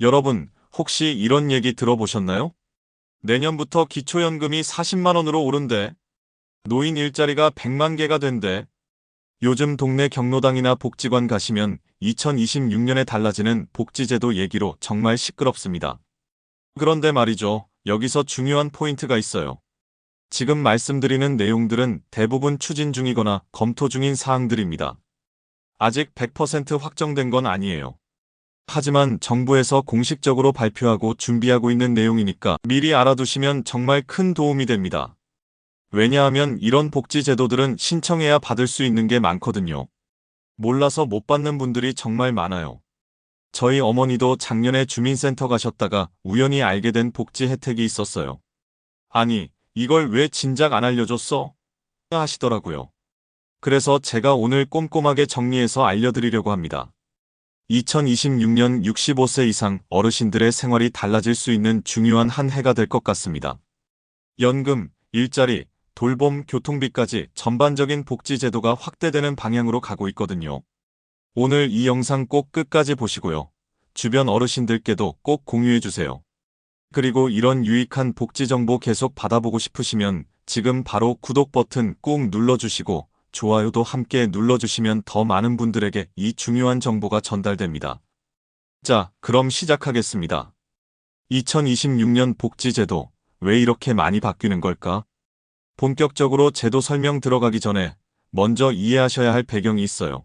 여러분, 혹시 이런 얘기 들어보셨나요? 내년부터 기초연금이 40만원으로 오른대. 노인 일자리가 100만 개가 된대. 요즘 동네 경로당이나 복지관 가시면 2026년에 달라지는 복지제도 얘기로 정말 시끄럽습니다. 그런데 말이죠. 여기서 중요한 포인트가 있어요. 지금 말씀드리는 내용들은 대부분 추진 중이거나 검토 중인 사항들입니다. 아직 100% 확정된 건 아니에요. 하지만 정부에서 공식적으로 발표하고 준비하고 있는 내용이니까 미리 알아두시면 정말 큰 도움이 됩니다. 왜냐하면 이런 복지 제도들은 신청해야 받을 수 있는 게 많거든요. 몰라서 못 받는 분들이 정말 많아요. 저희 어머니도 작년에 주민센터 가셨다가 우연히 알게 된 복지 혜택이 있었어요. 아니, 이걸 왜 진작 안 알려줬어? 하시더라고요. 그래서 제가 오늘 꼼꼼하게 정리해서 알려드리려고 합니다. 2026년 65세 이상 어르신들의 생활이 달라질 수 있는 중요한 한 해가 될 것 같습니다. 연금, 일자리, 돌봄, 교통비까지 전반적인 복지 제도가 확대되는 방향으로 가고 있거든요. 오늘 이 영상 꼭 끝까지 보시고요. 주변 어르신들께도 꼭 공유해주세요. 그리고 이런 유익한 복지 정보 계속 받아보고 싶으시면 지금 바로 구독 버튼 꾹 눌러주시고 좋아요도 함께 눌러주시면 더 많은 분들에게 이 중요한 정보가 전달됩니다. 자, 그럼 시작하겠습니다. 2026년 복지제도 왜 이렇게 많이 바뀌는 걸까? 본격적으로 제도 설명 들어가기 전에 먼저 이해하셔야 할 배경이 있어요.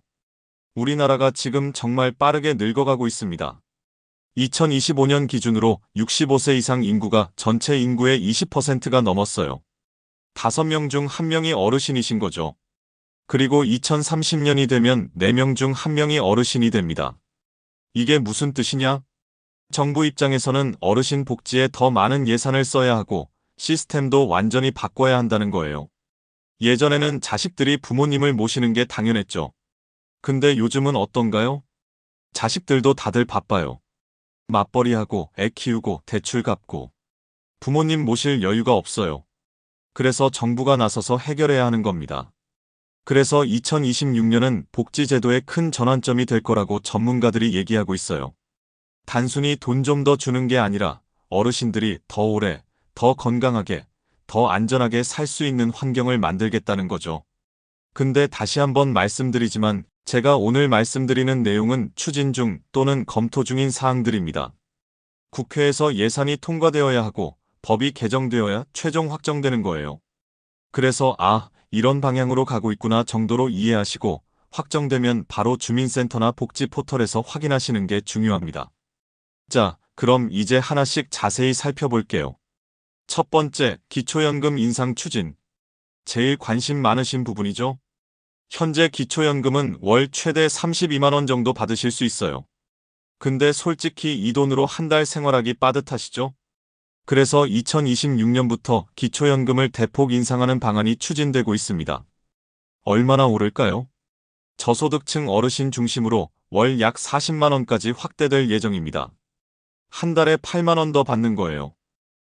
우리나라가 지금 정말 빠르게 늙어가고 있습니다. 2025년 기준으로 65세 이상 인구가 전체 인구의 20%가 넘었어요. 5명 중 1명이 어르신이신 거죠. 그리고 2030년이 되면 4명 중 1명이 어르신이 됩니다. 이게 무슨 뜻이냐? 정부 입장에서는 어르신 복지에 더 많은 예산을 써야 하고 시스템도 완전히 바꿔야 한다는 거예요. 예전에는 자식들이 부모님을 모시는 게 당연했죠. 근데 요즘은 어떤가요? 자식들도 다들 바빠요. 맞벌이하고 애 키우고 대출 갚고 부모님 모실 여유가 없어요. 그래서 정부가 나서서 해결해야 하는 겁니다. 그래서 2026년은 복지제도의 큰 전환점이 될 거라고 전문가들이 얘기하고 있어요. 단순히 돈 좀 더 주는 게 아니라 어르신들이 더 오래, 더 건강하게, 더 안전하게 살 수 있는 환경을 만들겠다는 거죠. 근데 다시 한번 말씀드리지만 제가 오늘 말씀드리는 내용은 추진 중 또는 검토 중인 사항들입니다. 국회에서 예산이 통과되어야 하고 법이 개정되어야 최종 확정되는 거예요. 그래서 아, 이런 방향으로 가고 있구나 정도로 이해하시고 확정되면 바로 주민센터나 복지 포털에서 확인하시는 게 중요합니다. 자, 그럼 이제 하나씩 자세히 살펴볼게요. 첫 번째, 기초연금 인상 추진. 제일 관심 많으신 부분이죠? 현재 기초연금은 월 최대 32만원 정도 받으실 수 있어요. 근데 솔직히 이 돈으로 한 달 생활하기 빠듯하시죠? 그래서 2026년부터 기초연금을 대폭 인상하는 방안이 추진되고 있습니다. 얼마나 오를까요? 저소득층 어르신 중심으로 월 약 40만원까지 확대될 예정입니다. 한 달에 8만원 더 받는 거예요.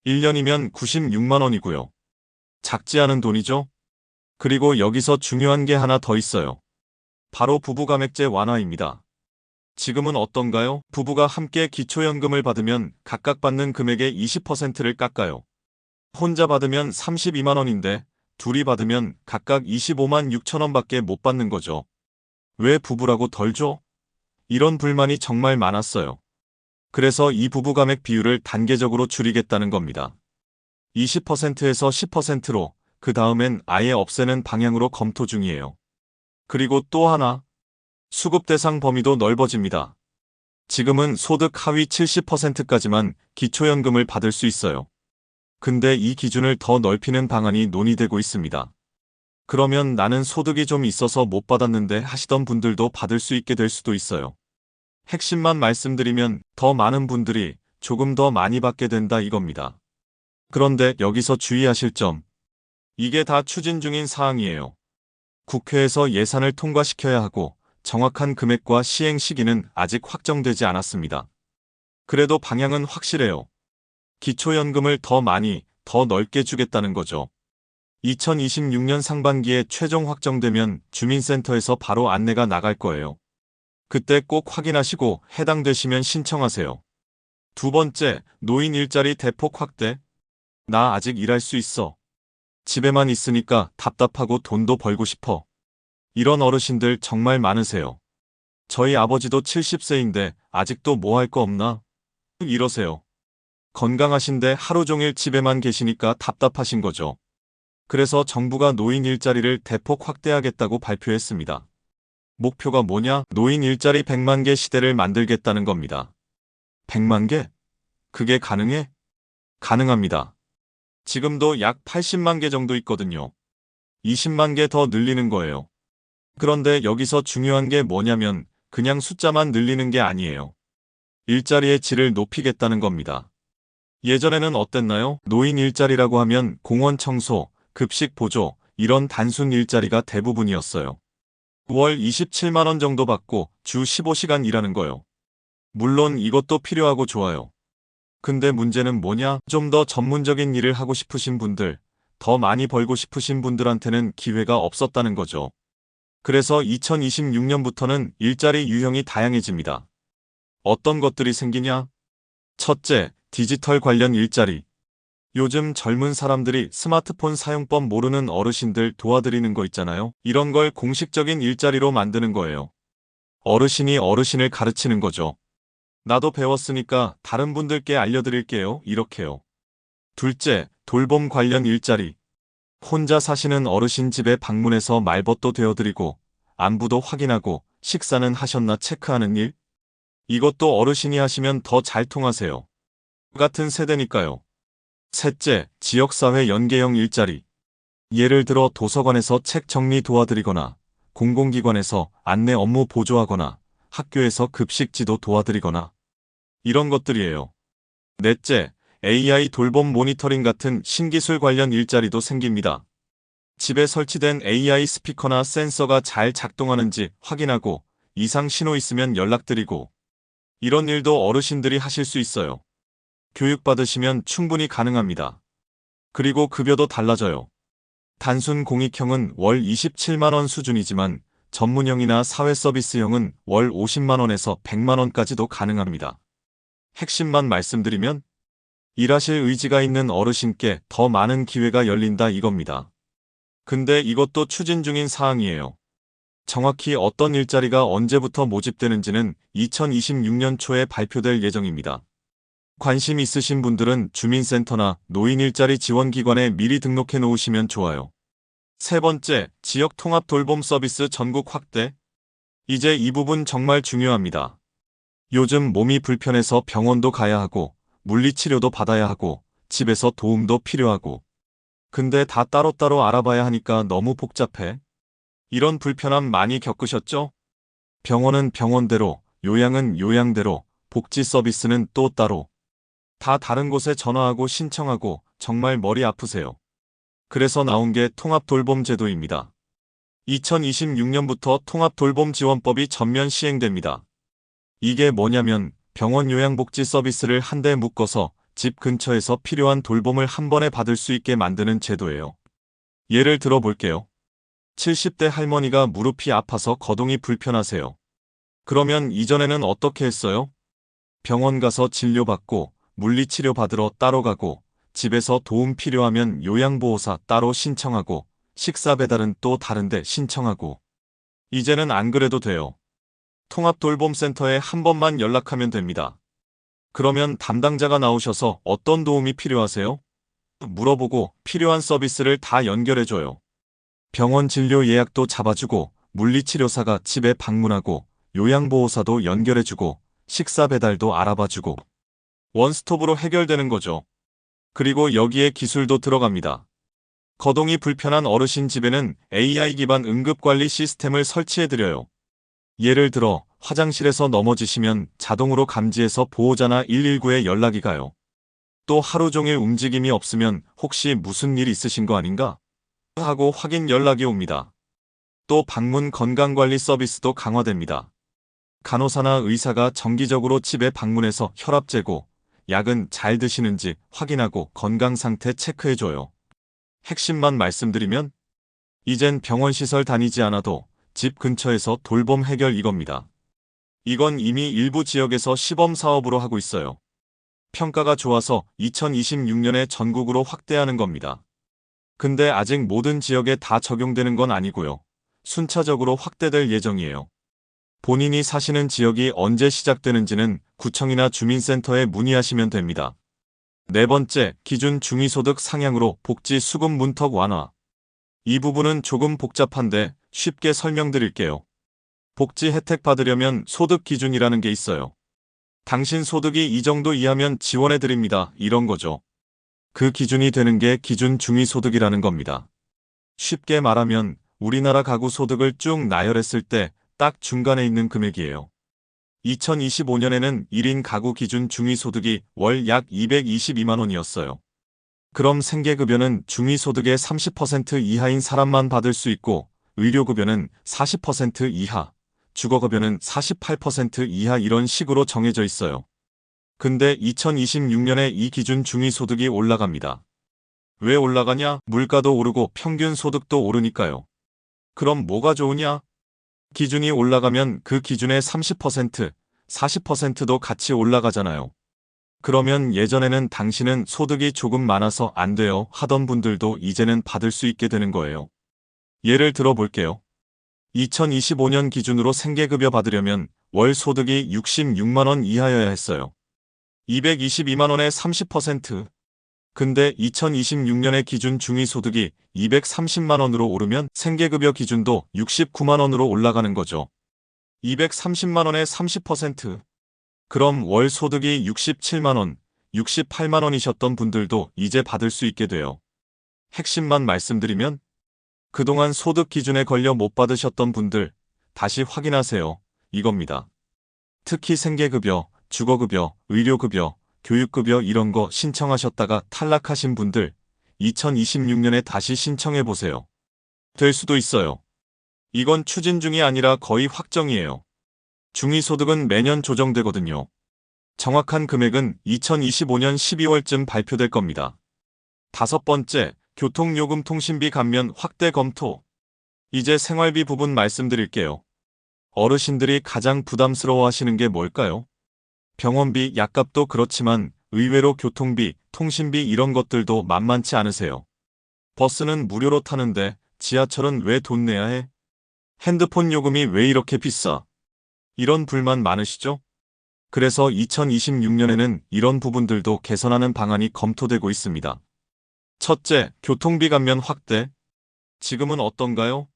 1년이면 96만원이고요. 작지 않은 돈이죠? 그리고 여기서 중요한 게 하나 더 있어요. 바로 부부감액제 완화입니다. 지금은 어떤가요? 부부가 함께 기초연금을 받으면 각각 받는 금액의 20%를 깎아요. 혼자 받으면 32만원인데 둘이 받으면 각각 25만 6천원밖에 못 받는 거죠. 왜 부부라고 덜 줘? 이런 불만이 정말 많았어요. 그래서 이 부부 감액 비율을 단계적으로 줄이겠다는 겁니다. 20%에서 10%로 그 다음엔 아예 없애는 방향으로 검토 중이에요. 그리고 또 하나, 수급 대상 범위도 넓어집니다. 지금은 소득 하위 70%까지만 기초연금을 받을 수 있어요. 근데 이 기준을 더 넓히는 방안이 논의되고 있습니다. 그러면 나는 소득이 좀 있어서 못 받았는데 하시던 분들도 받을 수 있게 될 수도 있어요. 핵심만 말씀드리면 더 많은 분들이 조금 더 많이 받게 된다 이겁니다. 그런데 여기서 주의하실 점. 이게 다 추진 중인 사항이에요. 국회에서 예산을 통과시켜야 하고 정확한 금액과 시행 시기는 아직 확정되지 않았습니다. 그래도 방향은 확실해요. 기초연금을 더 많이, 더 넓게 주겠다는 거죠. 2026년 상반기에 최종 확정되면 주민센터에서 바로 안내가 나갈 거예요. 그때 꼭 확인하시고 해당되시면 신청하세요. 두 번째, 노인 일자리 대폭 확대. 나 아직 일할 수 있어. 집에만 있으니까 답답하고 돈도 벌고 싶어. 이런 어르신들 정말 많으세요. 저희 아버지도 70세인데 아직도 뭐 할 거 없나? 이러세요. 건강하신데 하루 종일 집에만 계시니까 답답하신 거죠. 그래서 정부가 노인 일자리를 대폭 확대하겠다고 발표했습니다. 목표가 뭐냐? 노인 일자리 100만 개 시대를 만들겠다는 겁니다. 100만 개? 그게 가능해? 가능합니다. 지금도 약 80만 개 정도 있거든요. 20만 개 더 늘리는 거예요. 그런데 여기서 중요한 게 뭐냐면 그냥 숫자만 늘리는 게 아니에요. 일자리의 질을 높이겠다는 겁니다. 예전에는 어땠나요? 노인 일자리라고 하면 공원 청소, 급식 보조, 이런 단순 일자리가 대부분이었어요. 월 27만원 정도 받고 주 15시간 일하는 거요. 물론 이것도 필요하고 좋아요. 근데 문제는 뭐냐? 좀 더 전문적인 일을 하고 싶으신 분들, 더 많이 벌고 싶으신 분들한테는 기회가 없었다는 거죠. 그래서 2026년부터는 일자리 유형이 다양해집니다. 어떤 것들이 생기냐? 첫째, 디지털 관련 일자리. 요즘 젊은 사람들이 스마트폰 사용법 모르는 어르신들 도와드리는 거 있잖아요. 이런 걸 공식적인 일자리로 만드는 거예요. 어르신이 어르신을 가르치는 거죠. 나도 배웠으니까 다른 분들께 알려드릴게요. 이렇게요. 둘째, 돌봄 관련 일자리. 혼자 사시는 어르신 집에 방문해서 말벗도 되어드리고, 안부도 확인하고, 식사는 하셨나 체크하는 일? 이것도 어르신이 하시면 더 잘 통하세요. 같은 세대니까요. 셋째, 지역사회 연계형 일자리. 예를 들어 도서관에서 책 정리 도와드리거나, 공공기관에서 안내 업무 보조하거나, 학교에서 급식 지도 도와드리거나, 이런 것들이에요. 넷째, AI 돌봄 모니터링 같은 신기술 관련 일자리도 생깁니다. 집에 설치된 AI 스피커나 센서가 잘 작동하는지 확인하고 이상 신호 있으면 연락드리고 이런 일도 어르신들이 하실 수 있어요. 교육받으시면 충분히 가능합니다. 그리고 급여도 달라져요. 단순 공익형은 월 27만원 수준이지만 전문형이나 사회서비스형은 월 50만원에서 100만원까지도 가능합니다. 핵심만 말씀드리면 일하실 의지가 있는 어르신께 더 많은 기회가 열린다 이겁니다. 근데 이것도 추진 중인 사항이에요. 정확히 어떤 일자리가 언제부터 모집되는지는 2026년 초에 발표될 예정입니다. 관심 있으신 분들은 주민센터나 노인 일자리 지원기관에 미리 등록해 놓으시면 좋아요. 세 번째, 지역 통합 돌봄 서비스 전국 확대. 이제 이 부분 정말 중요합니다. 요즘 몸이 불편해서 병원도 가야 하고, 물리치료도 받아야 하고, 집에서 도움도 필요하고. 근데 다 따로따로 알아봐야 하니까 너무 복잡해. 이런 불편함 많이 겪으셨죠? 병원은 병원대로, 요양은 요양대로, 복지 서비스는 또 따로. 다 다른 곳에 전화하고 신청하고 정말 머리 아프세요. 그래서 나온 게 통합돌봄 제도입니다. 2026년부터 통합돌봄지원법이 전면 시행됩니다. 이게 뭐냐면 병원 요양복지 서비스를 한데 묶어서 집 근처에서 필요한 돌봄을 한 번에 받을 수 있게 만드는 제도예요. 예를 들어 볼게요. 70대 할머니가 무릎이 아파서 거동이 불편하세요. 그러면 이전에는 어떻게 했어요? 병원 가서 진료받고 물리치료 받으러 따로 가고 집에서 도움 필요하면 요양보호사 따로 신청하고 식사 배달은 또 다른데 신청하고 이제는 안 그래도 돼요. 통합돌봄센터에 한 번만 연락하면 됩니다. 그러면 담당자가 나오셔서 어떤 도움이 필요하세요? 물어보고 필요한 서비스를 다 연결해줘요. 병원 진료 예약도 잡아주고 물리치료사가 집에 방문하고 요양보호사도 연결해주고 식사 배달도 알아봐주고 원스톱으로 해결되는 거죠. 그리고 여기에 기술도 들어갑니다. 거동이 불편한 어르신 집에는 AI 기반 응급관리 시스템을 설치해드려요. 예를 들어 화장실에서 넘어지시면 자동으로 감지해서 보호자나 119에 연락이 가요. 또 하루 종일 움직임이 없으면 혹시 무슨 일 있으신 거 아닌가? 하고 확인 연락이 옵니다. 또 방문 건강관리 서비스도 강화됩니다. 간호사나 의사가 정기적으로 집에 방문해서 혈압 재고, 약은 잘 드시는지 확인하고 건강 상태 체크해줘요. 핵심만 말씀드리면, 이젠 병원 시설 다니지 않아도 집 근처에서 돌봄 해결 이겁니다. 이건 이미 일부 지역에서 시범 사업으로 하고 있어요. 평가가 좋아서 2026년에 전국으로 확대하는 겁니다. 근데 아직 모든 지역에 다 적용되는 건 아니고요. 순차적으로 확대될 예정이에요. 본인이 사시는 지역이 언제 시작되는지는 구청이나 주민센터에 문의하시면 됩니다. 네 번째, 기준 중위소득 상향으로 복지 수급 문턱 완화. 이 부분은 조금 복잡한데 쉽게 설명드릴게요. 복지 혜택 받으려면 소득 기준이라는 게 있어요. 당신 소득이 이 정도 이하면 지원해 드립니다. 이런 거죠. 그 기준이 되는 게 기준 중위소득이라는 겁니다. 쉽게 말하면 우리나라 가구 소득을 쭉 나열했을 때 딱 중간에 있는 금액이에요. 2025년에는 1인 가구 기준 중위소득이 월 약 222만 원이었어요. 그럼 생계급여는 중위소득의 30% 이하인 사람만 받을 수 있고 의료급여는 40% 이하, 주거급여는 48% 이하 이런 식으로 정해져 있어요. 근데 2026년에 이 기준 중위소득이 올라갑니다. 왜 올라가냐? 물가도 오르고 평균 소득도 오르니까요. 그럼 뭐가 좋으냐? 기준이 올라가면 그 기준의 30%, 40%도 같이 올라가잖아요. 그러면 예전에는 당신은 소득이 조금 많아서 안 돼요 하던 분들도 이제는 받을 수 있게 되는 거예요. 예를 들어 볼게요. 2025년 기준으로 생계급여 받으려면 월 소득이 66만원 이하여야 했어요. 222만원의 30%. 근데 2026년의 기준 중위소득이 230만원으로 오르면 생계급여 기준도 69만원으로 올라가는 거죠. 230만원의 30%. 그럼 월 소득이 67만원, 68만원이셨던 분들도 이제 받을 수 있게 돼요. 핵심만 말씀드리면 그동안 소득 기준에 걸려 못 받으셨던 분들 다시 확인하세요. 이겁니다. 특히 생계급여, 주거급여, 의료급여, 교육급여 이런 거 신청하셨다가 탈락하신 분들 2026년에 다시 신청해 보세요. 될 수도 있어요. 이건 추진 중이 아니라 거의 확정이에요. 중위소득은 매년 조정되거든요. 정확한 금액은 2025년 12월쯤 발표될 겁니다. 다섯 번째, 교통요금 통신비 감면 확대 검토. 이제 생활비 부분 말씀드릴게요. 어르신들이 가장 부담스러워 하시는 게 뭘까요? 병원비, 약값도 그렇지만 의외로 교통비, 통신비 이런 것들도 만만치 않으세요. 버스는 무료로 타는데 지하철은 왜 돈 내야 해? 핸드폰 요금이 왜 이렇게 비싸? 이런 불만 많으시죠? 그래서 2026년에는 이런 부분들도 개선하는 방안이 검토되고 있습니다. 첫째, 교통비 감면 확대. 지금은 어떤가요?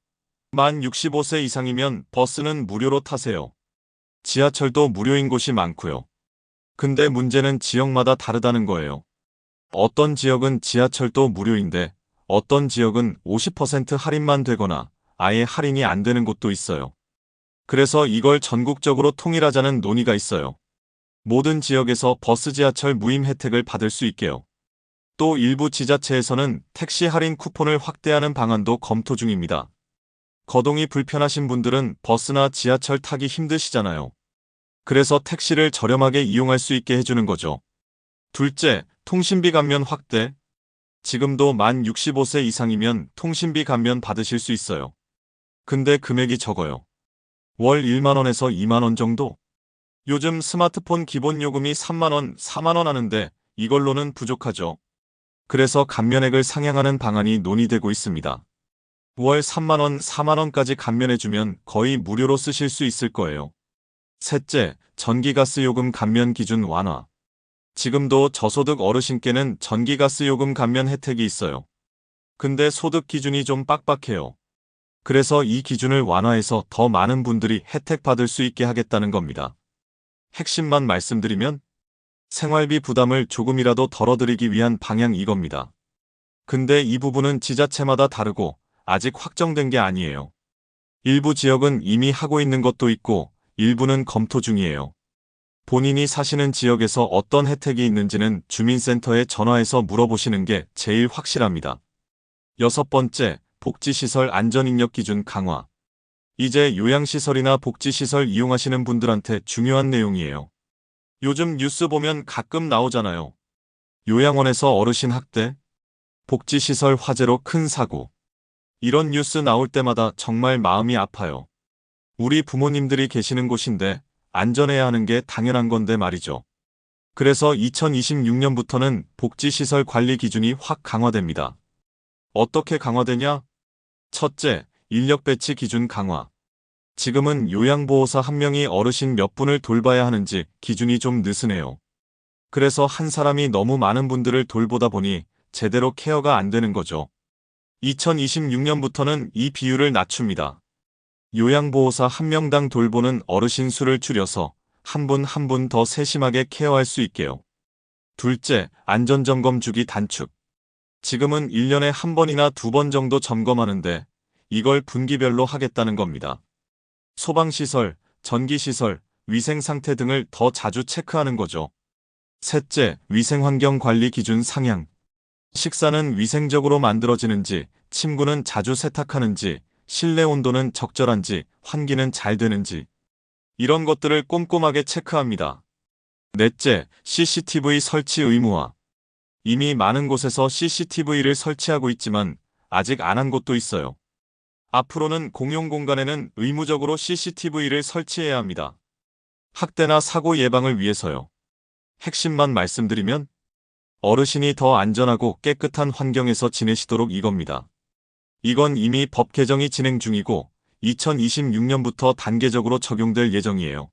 만 65세 이상이면 버스는 무료로 타세요. 지하철도 무료인 곳이 많고요. 근데 문제는 지역마다 다르다는 거예요. 어떤 지역은 지하철도 무료인데 어떤 지역은 50% 할인만 되거나 아예 할인이 안 되는 곳도 있어요. 그래서 이걸 전국적으로 통일하자는 논의가 있어요. 모든 지역에서 버스 지하철 무임 혜택을 받을 수 있게요. 또 일부 지자체에서는 택시 할인 쿠폰을 확대하는 방안도 검토 중입니다. 거동이 불편하신 분들은 버스나 지하철 타기 힘드시잖아요. 그래서 택시를 저렴하게 이용할 수 있게 해주는 거죠. 둘째, 통신비 감면 확대. 지금도 만 65세 이상이면 통신비 감면 받으실 수 있어요. 근데 금액이 적어요. 월 1만원에서 2만원 정도? 요즘 스마트폰 기본 요금이 3만원, 4만원 하는데 이걸로는 부족하죠. 그래서 감면액을 상향하는 방안이 논의되고 있습니다. 월 3만원, 4만원까지 감면해주면 거의 무료로 쓰실 수 있을 거예요. 셋째, 전기가스 요금 감면 기준 완화. 지금도 저소득 어르신께는 전기가스 요금 감면 혜택이 있어요. 근데 소득 기준이 좀 빡빡해요. 그래서 이 기준을 완화해서 더 많은 분들이 혜택 받을 수 있게 하겠다는 겁니다. 핵심만 말씀드리면 생활비 부담을 조금이라도 덜어드리기 위한 방향 이겁니다. 근데 이 부분은 지자체마다 다르고 아직 확정된 게 아니에요. 일부 지역은 이미 하고 있는 것도 있고 일부는 검토 중이에요. 본인이 사시는 지역에서 어떤 혜택이 있는지는 주민센터에 전화해서 물어보시는 게 제일 확실합니다. 여섯 번째, 복지시설 안전인력 기준 강화. 이제 요양시설이나 복지시설 이용하시는 분들한테 중요한 내용이에요. 요즘 뉴스 보면 가끔 나오잖아요. 요양원에서 어르신 학대, 복지시설 화재로 큰 사고. 이런 뉴스 나올 때마다 정말 마음이 아파요. 우리 부모님들이 계시는 곳인데 안전해야 하는 게 당연한 건데 말이죠. 그래서 2026년부터는 복지시설 관리 기준이 확 강화됩니다. 어떻게 강화되냐? 첫째, 인력 배치 기준 강화. 지금은 요양보호사 한 명이 어르신 몇 분을 돌봐야 하는지 기준이 좀 느슨해요. 그래서 한 사람이 너무 많은 분들을 돌보다 보니 제대로 케어가 안 되는 거죠. 2026년부터는 이 비율을 낮춥니다. 요양보호사 한 명당 돌보는 어르신 수를 줄여서 한 분 한 분 더 세심하게 케어할 수 있게요. 둘째, 안전점검 주기 단축. 지금은 1년에 한 번이나 두 번 정도 점검하는데 이걸 분기별로 하겠다는 겁니다. 소방시설, 전기시설, 위생상태 등을 더 자주 체크하는 거죠. 셋째, 위생환경 관리 기준 상향. 식사는 위생적으로 만들어지는지, 침구는 자주 세탁하는지, 실내 온도는 적절한지, 환기는 잘 되는지. 이런 것들을 꼼꼼하게 체크합니다. 넷째, CCTV 설치 의무화. 이미 많은 곳에서 CCTV를 설치하고 있지만 아직 안 한 곳도 있어요. 앞으로는 공용 공간에는 의무적으로 CCTV를 설치해야 합니다. 학대나 사고 예방을 위해서요. 핵심만 말씀드리면 어르신이 더 안전하고 깨끗한 환경에서 지내시도록 이겁니다. 이건 이미 법 개정이 진행 중이고 2026년부터 단계적으로 적용될 예정이에요.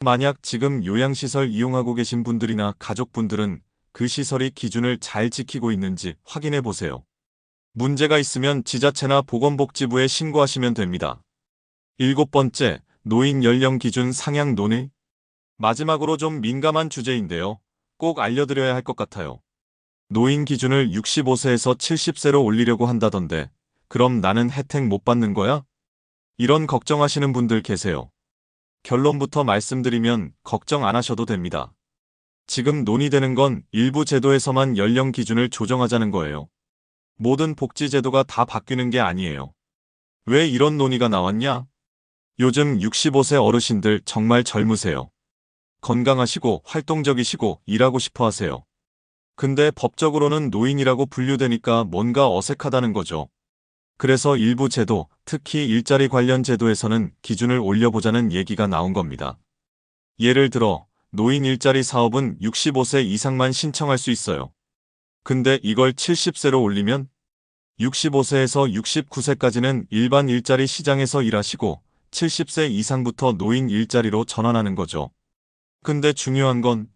만약 지금 요양시설 이용하고 계신 분들이나 가족분들은 그 시설이 기준을 잘 지키고 있는지 확인해 보세요. 문제가 있으면 지자체나 보건복지부에 신고하시면 됩니다. 일곱 번째, 노인 연령 기준 상향 논의. 마지막으로 좀 민감한 주제인데요. 꼭 알려드려야 할 것 같아요. 노인 기준을 65세에서 70세로 올리려고 한다던데, 그럼 나는 혜택 못 받는 거야? 이런 걱정하시는 분들 계세요. 결론부터 말씀드리면 걱정 안 하셔도 됩니다. 지금 논의되는 건 일부 제도에서만 연령 기준을 조정하자는 거예요. 모든 복지제도가 다 바뀌는 게 아니에요. 왜 이런 논의가 나왔냐? 요즘 65세 어르신들 정말 젊으세요. 건강하시고 활동적이시고 일하고 싶어 하세요. 근데 법적으로는 노인이라고 분류되니까 뭔가 어색하다는 거죠. 그래서 일부 제도, 특히 일자리 관련 제도에서는 기준을 올려보자는 얘기가 나온 겁니다. 예를 들어, 노인 일자리 사업은 65세 이상만 신청할 수 있어요. 근데 이걸 70세로 올리면 65세에서 69세까지는 일반 일자리 시장에서 일하시고 70세 이상부터 노인 일자리로 전환하는 거죠. 근데 중요한 건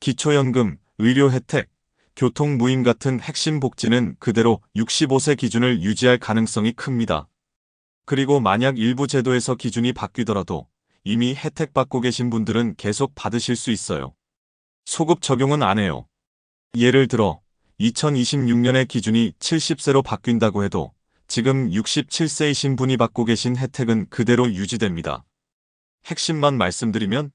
기초연금, 의료 혜택, 교통 무임 같은 핵심 복지는 그대로 65세 기준을 유지할 가능성이 큽니다. 그리고 만약 일부 제도에서 기준이 바뀌더라도 이미 혜택 받고 계신 분들은 계속 받으실 수 있어요. 소급 적용은 안 해요. 예를 들어 2026년의 기준이 70세로 바뀐다고 해도 지금 67세이신 분이 받고 계신 혜택은 그대로 유지됩니다. 핵심만 말씀드리면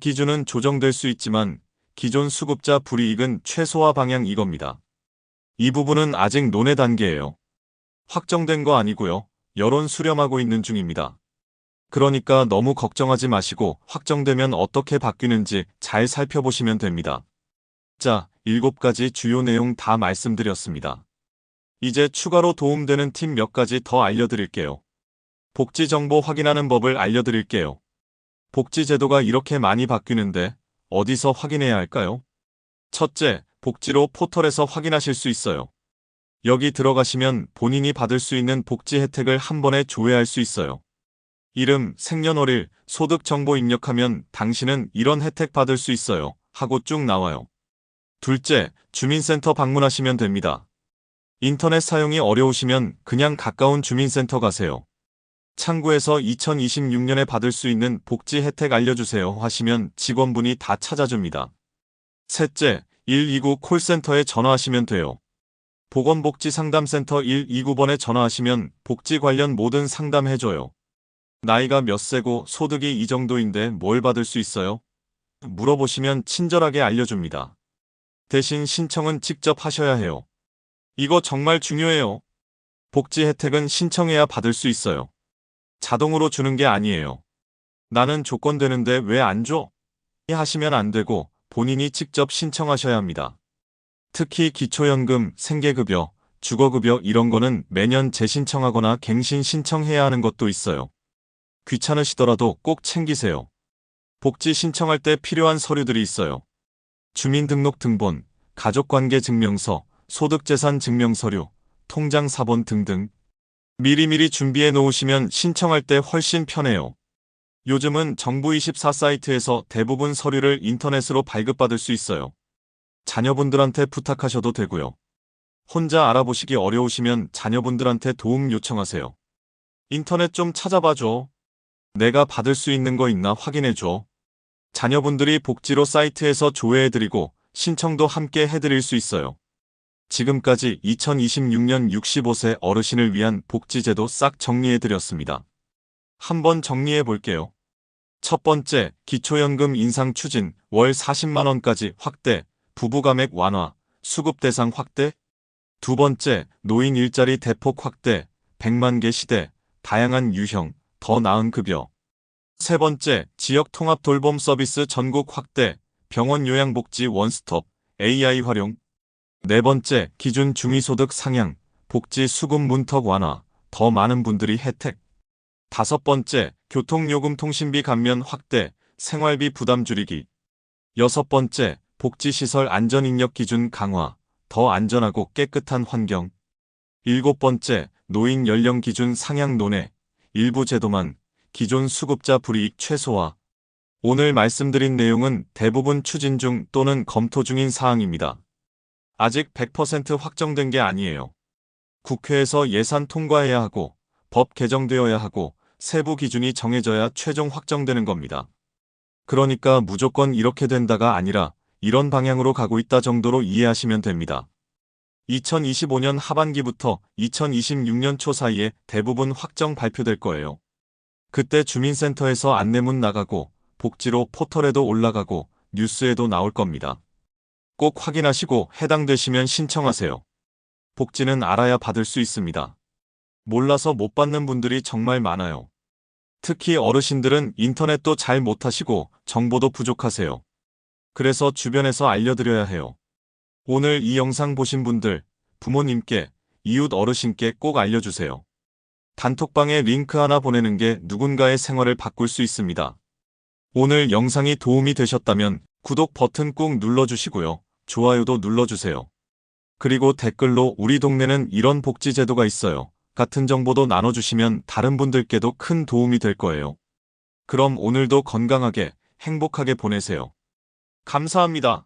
기준은 조정될 수 있지만 기존 수급자 불이익은 최소화 방향 이겁니다. 이 부분은 아직 논의 단계예요. 확정된 거 아니고요. 여론 수렴하고 있는 중입니다. 그러니까 너무 걱정하지 마시고 확정되면 어떻게 바뀌는지 잘 살펴보시면 됩니다. 자, 7가지 주요 내용 다 말씀드렸습니다. 이제 추가로 도움되는 팁 몇 가지 더 알려드릴게요. 복지 정보 확인하는 법을 알려드릴게요. 복지 제도가 이렇게 많이 바뀌는데 어디서 확인해야 할까요? 첫째, 복지로 포털에서 확인하실 수 있어요. 여기 들어가시면 본인이 받을 수 있는 복지 혜택을 한 번에 조회할 수 있어요. 이름, 생년월일, 소득 정보 입력하면 당신은 이런 혜택 받을 수 있어요. 하고 쭉 나와요. 둘째, 주민센터 방문하시면 됩니다. 인터넷 사용이 어려우시면 그냥 가까운 주민센터 가세요. 창구에서 2026년에 받을 수 있는 복지 혜택 알려주세요 하시면 직원분이 다 찾아줍니다. 셋째, 129 콜센터에 전화하시면 돼요. 보건복지상담센터 129번에 전화하시면 복지 관련 모든 상담해줘요. 나이가 몇 세고 소득이 이 정도인데 뭘 받을 수 있어요? 물어보시면 친절하게 알려줍니다. 대신 신청은 직접 하셔야 해요. 이거 정말 중요해요. 복지 혜택은 신청해야 받을 수 있어요. 자동으로 주는 게 아니에요. 나는 조건 되는데 왜 안 줘? 하시면 안 되고 본인이 직접 신청하셔야 합니다. 특히 기초연금, 생계급여, 주거급여 이런 거는 매년 재신청하거나 갱신 신청해야 하는 것도 있어요. 귀찮으시더라도 꼭 챙기세요. 복지 신청할 때 필요한 서류들이 있어요. 주민등록등본, 가족관계증명서, 소득재산증명서류, 통장사본 등등 미리미리 준비해 놓으시면 신청할 때 훨씬 편해요. 요즘은 정부24 사이트에서 대부분 서류를 인터넷으로 발급받을 수 있어요. 자녀분들한테 부탁하셔도 되고요. 혼자 알아보시기 어려우시면 자녀분들한테 도움 요청하세요. 인터넷 좀 찾아봐줘. 내가 받을 수 있는 거 있나 확인해줘. 자녀분들이 복지로 사이트에서 조회해드리고 신청도 함께 해드릴 수 있어요. 지금까지 2026년 65세 어르신을 위한 복지제도 싹 정리해드렸습니다. 한번 정리해 볼게요. 첫 번째, 기초연금 인상 추진, 월 40만원까지 확대, 부부감액 완화, 수급 대상 확대. 두 번째, 노인 일자리 대폭 확대, 100만 개 시대, 다양한 유형, 더 나은 급여. 세 번째, 지역 통합 돌봄 서비스 전국 확대, 병원 요양복지 원스톱, AI 활용. 네 번째, 기준 중위소득 상향, 복지 수급 문턱 완화, 더 많은 분들이 혜택. 다섯 번째, 교통요금 통신비 감면 확대, 생활비 부담 줄이기. 여섯 번째, 복지시설 안전인력 기준 강화, 더 안전하고 깨끗한 환경. 일곱 번째, 노인 연령 기준 상향 논의, 일부 제도만, 기존 수급자 불이익 최소화. 오늘 말씀드린 내용은 대부분 추진 중 또는 검토 중인 사항입니다. 아직 100% 확정된 게 아니에요. 국회에서 예산 통과해야 하고, 법 개정되어야 하고, 세부 기준이 정해져야 최종 확정되는 겁니다. 그러니까 무조건 이렇게 된다가 아니라 이런 방향으로 가고 있다 정도로 이해하시면 됩니다. 2025년 하반기부터 2026년 초 사이에 대부분 확정 발표될 거예요. 그때 주민센터에서 안내문 나가고 복지로 포털에도 올라가고 뉴스에도 나올 겁니다. 꼭 확인하시고 해당되시면 신청하세요. 복지는 알아야 받을 수 있습니다. 몰라서 못 받는 분들이 정말 많아요. 특히 어르신들은 인터넷도 잘 못하시고 정보도 부족하세요. 그래서 주변에서 알려드려야 해요. 오늘 이 영상 보신 분들, 부모님께, 이웃 어르신께 꼭 알려주세요. 단톡방에 링크 하나 보내는 게 누군가의 생활을 바꿀 수 있습니다. 오늘 영상이 도움이 되셨다면 구독 버튼 꾹 눌러주시고요. 좋아요도 눌러주세요. 그리고 댓글로 우리 동네는 이런 복지 제도가 있어요. 같은 정보도 나눠주시면 다른 분들께도 큰 도움이 될 거예요. 그럼 오늘도 건강하게, 행복하게 보내세요. 감사합니다.